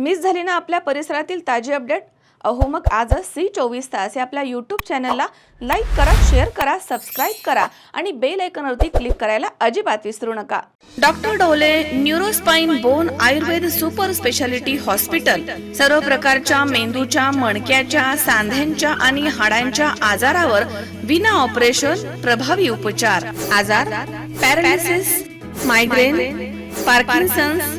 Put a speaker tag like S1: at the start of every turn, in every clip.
S1: Miss झाली ना आपल्या परिसरातील ताजी अपडेट? अहो मग आजच सी चोवीस तास या आपल्या यूट्यूब चॅनलला लाईक करा शेअर करा सबस्क्राईब करा आणि बेल आयकॉनवरती क्लिक करायला अजिबात विसरू नका. Doctor Dhole neurospine bone Ayurveda super speciality hospital सर्व प्रकारच्या मेंदूच्या मणक्याच्या सांध्यांच्या आणि हाडांच्या आजारावर विना ऑपरेशन प्रभावी उपचार. आजार? Paralysis migraine Parkinson's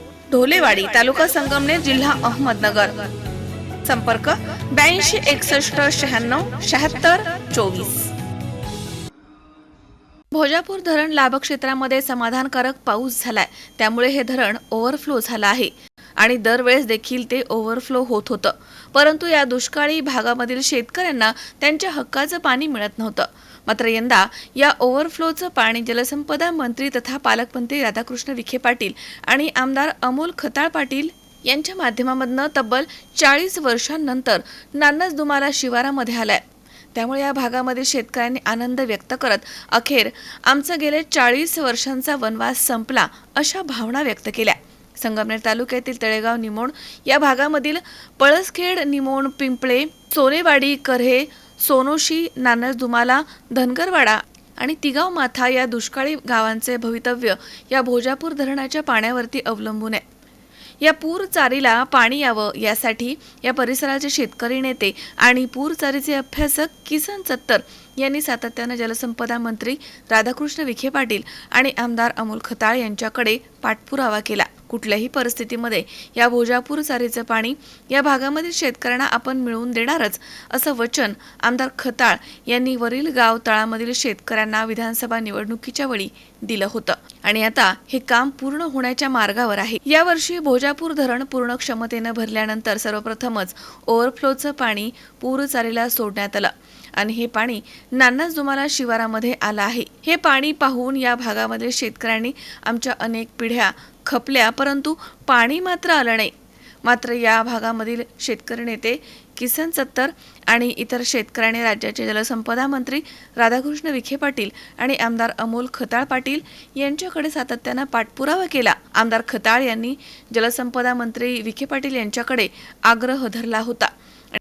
S1: Dholewadi taluka Sangamner जिल्हा अहमदनगर. संपर्क ब्याऐंशी एकसष्ट शहाण्णव शहात्तर चोवीस. भोजापूर धरण लाभक्षेत्रामध्ये समाधानकारक पाऊस झालाय. त्यामुळे हे धरण ओव्हरफ्लो झालं आहे. आणि दरवेळेस देखील ते ओव्हरफ्लो होत होतं. परंतु या दुष्काळी भागामधील शेतकऱ्यांना त्यांच्या हक्काचं पाणी मिळत नव्हतं. मात्र यंदा या ओव्हरफ्लोचं पाणी जलसंपदा मंत्री तथा पालकमंत्री राधाकृष्ण विखे पाटील आणि आमदार अमोल खताळ पाटील यांच्या माध्यमामधनं तब्बल चाळीस वर्षांनंतर नान्नज दुमाला शिवारामध्ये आलाय. त्यामुळे या भागामध्ये शेतकऱ्यांनी आनंद व्यक्त करत अखेर आमचा गेले चाळीस वर्षांचा वनवास संपला अशा भावना व्यक्त केल्या. संगमनेर तालुक्यातील तळेगाव निमोण या भागामधील पळसखेड निमोण पिंपळे सोनेवाडी करहे सोनोशी नानस दुमाला धनगरवाडा आणि तिगाव माथा या दुष्काळी गावांचे भवितव्य या भोजापूर धरणाच्या पाण्यावरती अवलंबून आहे. या पूर चारीला पाणी यावं यासाठी या परिसराचे शेतकरी नेते आणि पूर चारीचे अभ्यासक किसन सत्तर यांनी सातत्यानं जलसंपदा मंत्री राधाकृष्ण विखे पाटील आणि आमदार अमोल खताळ यांच्याकडे पाठपुरावा केला. कुठल्याही परिस्थितीमध्ये या भोजापूर चारीचं पाणी या भागामधील शेतकऱ्यांना आपण मिळवून देणारच असं वचन आमदार खताळ यांनी वरील गाव तळामधील शेतकऱ्यांना विधानसभा निवडणुकीच्या वेळी दिलं होतं. आणि आता हे काम पूर्ण होण्याच्या मार्गावर आहे. यावर्षी भोजापूर धरण पूर्ण क्षमतेनं भरल्यानंतर सर्वप्रथमच ओव्हरफ्लोचं पाणी पूरचारीला सोडण्यात आलं. आणि हे पाणी नान्नाच दुमाला शिवारामध्ये आलं आहे. हे पाणी पाहून या भागामधील शेतकऱ्यांनी आमच्या अनेक पिढ्या खपल्या परंतु पाणी मात्र आलं नाही. मात्र या भागामधील शेतकरी नेते किसन सत्तर आणि इतर शेतकऱ्यांनी राज्याचे जलसंपदा मंत्री राधाकृष्ण विखे पाटील आणि आमदार अमोल खताळ पाटील यांच्याकडे सातत्यानं पाठपुरावा केला. आमदार खताळ यांनी जलसंपदा मंत्री विखे पाटील यांच्याकडे आग्रह धरला होता.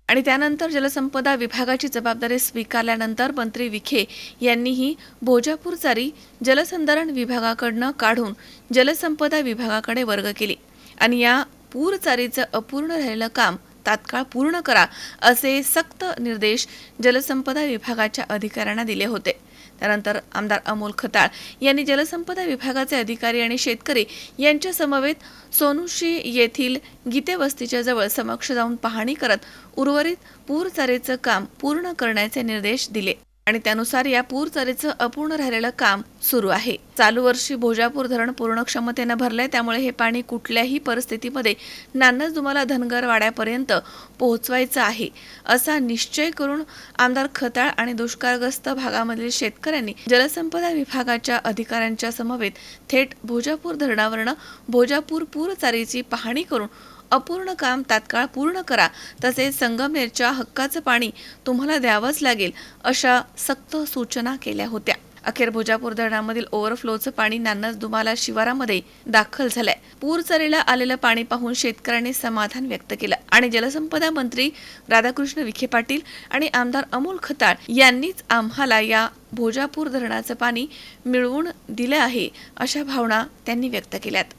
S1: आणि त्यानंतर जलसंपदा विभागाची जबाबदारी स्वीकारल्यानंतर मंत्री विखे यांनीही भोजापूर चारी जलसंधारण विभागाकडनं काढून जलसंपदा विभागाकडे वर्ग केली. आणि या पूर चारीचं अपूर्ण राहिलेलं काम तात्काळ पूर्ण करा असे सक्त निर्देश जलसंपदा विभागाच्या अधिकाऱ्यांना दिले होते. त्यानंतर आमदार अमोल खताळ यांनी जलसंपदा विभागाचे अधिकारी आणि शेतकरी यांच्या समवेत सोनुशी येथील गीते वस्तीच्या जवळ समक्ष जाऊन पाहणी करत उर्वरित पूरचारेचं काम पूर्ण करण्याचे निर्देश दिले. आणि त्यानुसार या पूरचारेचं अपूर्ण राहिलेलं काम सुरू आहे. चालू वर्षी भोजापूर धरण पूर्ण क्षमतेनं भरलंय. त्यामुळे हे पाणी कुठल्याही परिस्थितीमध्ये नानच तुम्हाला धनगर वाड्यापर्यंत पोहोचवायचं आहे. असा निश्चय करून आमदार खताळ आणि दुष्काळग्रस्त भागामधील शेतकऱ्यांनी जलसंपदा विभागाच्या अधिकाऱ्यांच्या समवेत थेट भोजापूर धरणावरनं भोजापूर पूरचारीची पाहणी करून अपूर्ण काम तात्काळ पूर्ण करा तसेच संगमनेरच्या हक्काचं पाणी तुम्हाला द्यावंच लागेल अशा सक्त सूचना केल्या होत्या. अखेर भोजापूर धरणामधील ओव्हरफ्लोचं पाणी नान्नज दुमाला शिवारामध्ये दाखल झालंय. पूर चरीला आलेलं पाणी पाहून शेतकऱ्यांनी समाधान व्यक्त केलं. आणि जलसंपदा मंत्री राधाकृष्ण विखे पाटील आणि आमदार अमोल खताळ यांनीच आम्हाला या भोजापूर धरणाचं पाणी मिळवून दिलं आहे अशा भावना त्यांनी व्यक्त केल्यात.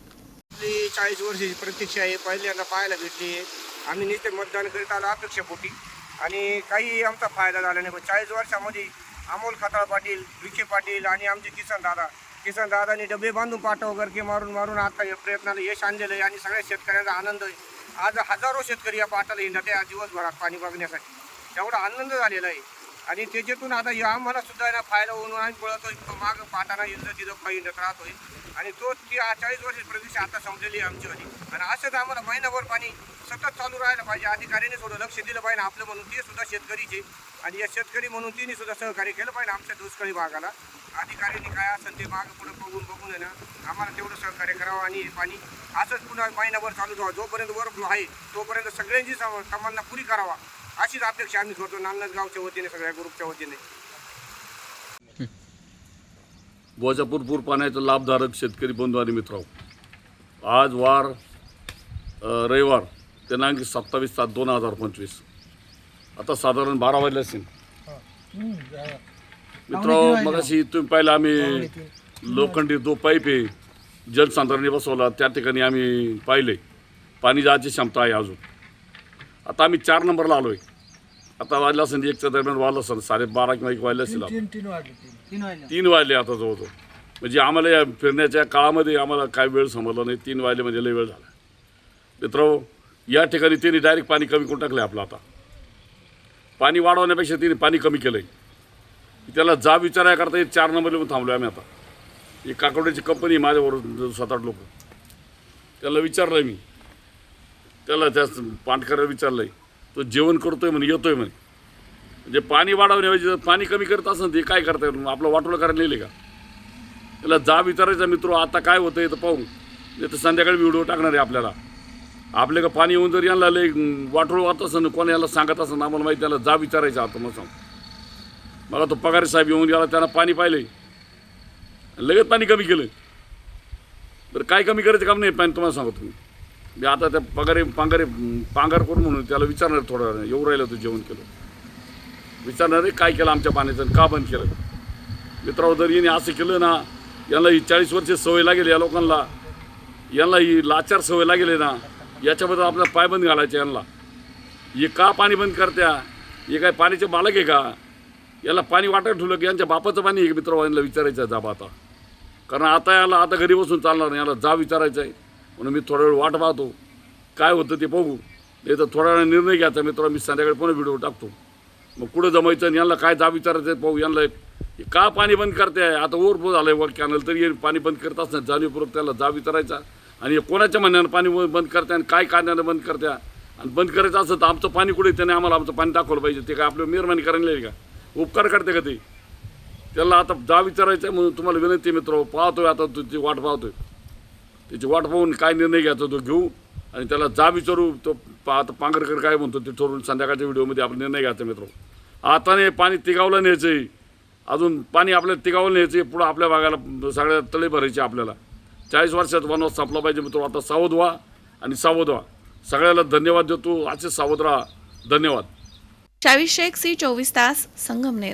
S2: आपली चाळीस वर्षाची प्रतीक्षा आहे. पहिल्यांदा पाहायला भेटली. आहे आम्ही नुसते मतदान करीत आलो अपेक्षापोटी आणि काही आमचा फायदा झाला नाही. पण चाळीस वर्षामध्ये अमोल खताळ पाटील विखे पाटील आणि आमचे किसन दादा. किसन दादानी डबे बांधून पाठव गरके मारून मारून आता या प्रयत्नाला यश आणलेलं आहे आणि सगळ्या शेतकऱ्यांचा आनंद आहे. आज हजारो शेतकरी या पाटाला येणार त्या दिवसभरात पाणी बघण्यासाठी. एवढा आनंद झालेला आहे. आणि त्याच्यातून आता या आम्हाला सुद्धा ना फायदा होऊन आम्ही पळतोय. मागं पाटाना युद्ध तिथं काही त्रास होईल आणि तो ती चाळीस वर्ष प्रदेश आता संपलेली आहे आमच्यावाली आणि असंच आम्हाला महिनाभर पाणी सतत चालू राहायला पाहिजे. अधिकाऱ्याने थोडं लक्ष दिलं पाहिजे. आपलं म्हणून ते सुद्धा शेतकरीचे. आणि या शेतकरी म्हणून तिने सुद्धा सहकार्य केलं पाहिजे आमच्या दुष्काळी भागाला. अधिकाऱ्यांनी काय असेल ते मागं पुढे बघून बघून येणं ना आम्हाला तेवढं सहकार्य करावं आणि हे पाणी असंच पुन्हा महिनाभर चालू ठेवा. जोपर्यंत वर आहे तोपर्यंत सगळ्यांची सम- पुरी करावा. अशीच अपेक्षा आम्ही करतो. नांदगावच्या गावच्या वतीने सगळ्या ग्रुपच्या वतीने.
S3: वजापूर पूर पाण्याचा लाभधारक शेतकरी बंधू आणि मित्र आज वार रविवार दिनांक सत्तावीस सात दोन हजार पंचवीस. आता साधारण बारा वाजले असतील मित्र मगाशी तुम्ही पाहिलं आम्ही लोखंडी जो पाईप आहे जलसंधारणी बसवला त्या ठिकाणी आम्ही पाहिले. पाणी जायची क्षमता आहे अजून. आता आम्ही चार नंबरला आलो आहे आता वाजलं असेल एकच्या दरम्यान वाजलं असेल साडेबारा किंवा एक वाजले असेल.
S4: तीन तीन वाजले तीन. तीन वाजले
S3: तीन वाजले आता जवळजवळ. म्हणजे आम्हाला या फिरण्याच्या काळामध्ये आम्हाला काय वेळ समजला नाही. तीन वाजले म्हणजे लय वेळ झाला. मित्र या ठिकाणी त्यांनी डायरेक्ट पाणी कमी करून टाकलं आपलं आता. पाणी वाढवण्यापेक्षा तिने पाणी कमी केलं आहे त्याला जा विचारायकरता हे चार नंबर येऊन थांबलो आम्ही आता. ही काकडोची कंपनी आहे माझ्याबरोबर सात आठ लोक. त्याला विचारलं आहे मी. त्याला त्या पांढकऱ्याला विचारलं आहे तो जेवण करतोय म्हणे येतोय म्हणे. म्हणजे पाणी वाढवण्याऐवजी जर पाणी कमी करत असेल ते काय करता येईल? आपलं वाटोळं करायला नेले का? त्याला जा विचारायचा मित्र आता काय होतं तर पाहू नाही तर संध्याकाळी व्हिडिओ टाकणार आहे आपल्याला. आपले का पाणी येऊन जर यांना लय वाटोळ वाहत असं कोणी याला सांगत असं आम्हाला माहिती त्याला जा विचारायचं आता मग सांग मला तो पगारी साहेब येऊन गेला त्याला पाणी पाहिलंय. लगेच पाणी कमी केलं बरं काय कमी करायचं काम नाही पाणी तुम्हाला सांगतो तुम्ही मी आता त्या पगारी पांगारी पांगार करून म्हणून त्याला विचारणार थोडा वेळ. येऊ राहिलं तू जेवण केलं. विचारणार काय केलं आमच्या पाण्याचं? आणि का बंद केलं? मित्रांनो जर याने असं केलं ना यांना ही चाळीस वर्ष सवय लागेल या लोकांना. यांना ही लाचार सवय लागेल आहे ना याच्याबद्दल आपल्याला पायबंद घालायचे यांना. हे का पाणी बंद करत्या? हे काय पाण्याचे मालक आहे का? याला पाणी वाटत ठेवलं की यांच्या बापाचं पाणी आहे मित्र यांना विचारायचं आहे जाब आता. कारण आता याला आता घरी बसून चालणार नाही याला जा विचारायचं आहे. म्हणून मी थोडा वेळ वाट पाहतो. काय होतं ते बघू. नाही तर थोडा वेळ निर्णय घ्यायचा. मित्र मी संध्याकाळी पुन्हा व्हिडिओ टाकतो. मग कुठं जमायचं आणि यांना काय जा विचारायचं आहे पाहू. यांना का पाणी बंद करते आहे आता ओव्हरफ्लो झालं आहे वर कॅनल तरी पाणी बंद करत असणार. जाणीवपूर्वक त्याला जा विचारायचा. आणि कोणाच्या म्हणण्यानं पाणी बंद करते आणि काय कारणानं बंद करत्या? आणि बंद करायचं असं तर आमचं पाणी कुठे त्याने आम्हाला आमचं पाणी दाखवलं पाहिजे. ते काय आपलं मेहरबानी करायला का? उपकार करते का ते? त्याला आता जा विचारायचं आहे म्हणून तुम्हाला विनंती मित्र पाहतोय आता तुझी वाट पाहतोय. त्याची वाट पाहून काय निर्णय घ्यायचा तो घेऊ आणि त्याला जा विचारू तो पा आता पांगरकर काय म्हणतो ते ठरवून संध्याकाळच्या व्हिडिओमध्ये आपण निर्णय घ्यायचा मित्र. आता नाही पाणी तिगावला न्यायचं आहे अजून पाणी आपल्याला तिगावलं न्यायचं आहे पुढं आपल्या भागाला सगळ्या तळे भरायचे आपल्याला. चाळीस वर्षात वनवास संपला पाहिजे मित्र आता सावध व्हा आणि सावध व्हा. सगळ्याला धन्यवाद देतो असे सावध राहा. धन्यवाद.
S1: चाळीस शेख सी चोवीस तास संगमनेर.